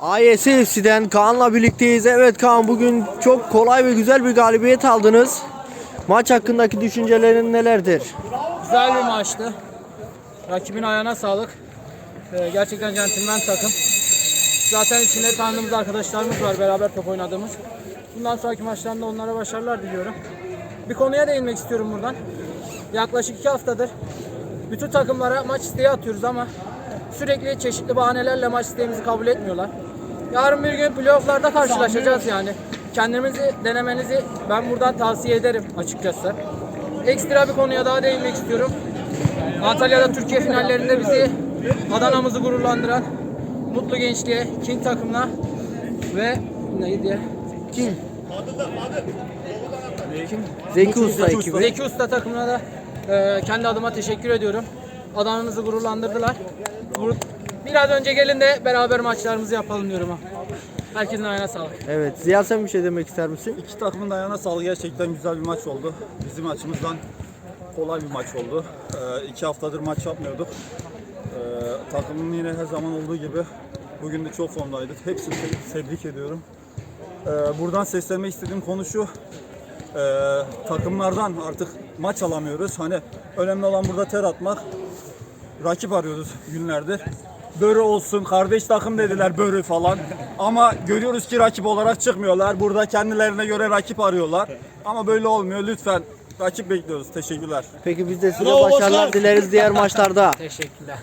AYSFC'den Kaan'la birlikteyiz. Evet Kaan bugün çok kolay ve güzel bir galibiyet aldınız. Maç hakkındaki düşüncelerin nelerdir? Güzel bir maçtı. Rakibin ayağına sağlık. Ee, gerçekten centilmen takım. Zaten içinde tanıdığımız arkadaşlarımız var beraber top oynadığımız. Bundan sonraki maçlarında onlara başarılar diliyorum. Bir konuya değinmek istiyorum buradan. Yaklaşık iki haftadır bütün takımlara maç isteği atıyoruz ama sürekli çeşitli bahanelerle maç isteğimizi kabul etmiyorlar. Yarın bir gün playofflarda karşılaşacağız yani. Kendimizi denemenizi ben buradan tavsiye ederim açıkçası. Ekstra bir konuya daha değinmek istiyorum. Antalya'da Türkiye finallerinde bizi Adana'mızı gururlandıran Mutlu Gençliğe, King takımına ve neydi? Kim? Zeki Usta ekibi. Zeki Usta takımına da e, kendi adıma teşekkür ediyorum. Adana'mızı gururlandırdılar. Biraz önce gelin de beraber maçlarımızı yapalım diyorum ha. Herkesin ayağına sağlık. Evet Ziya sen bir şey demek ister misin? İki takımın da ayağına sağlık. Gerçekten güzel bir maç oldu. Bizim açımızdan kolay bir maç oldu. Ee, iki haftadır maç yapmıyorduk. Ee, takımın yine her zaman olduğu gibi bugün de çok formdaydık. Hepsini te- tebrik ediyorum. Ee, buradan seslenmek istediğim konu şu. Ee, takımlardan artık maç alamıyoruz. Hani önemli olan burada ter atmak. Rakip arıyoruz günlerdir. Börü olsun, kardeş takım dediler börü falan. Ama görüyoruz ki rakip olarak çıkmıyorlar. Burada kendilerine göre rakip arıyorlar. Ama böyle olmuyor. Lütfen rakip bekliyoruz. Teşekkürler. Peki biz de size başarılar dileriz diğer maçlarda. Teşekkürler.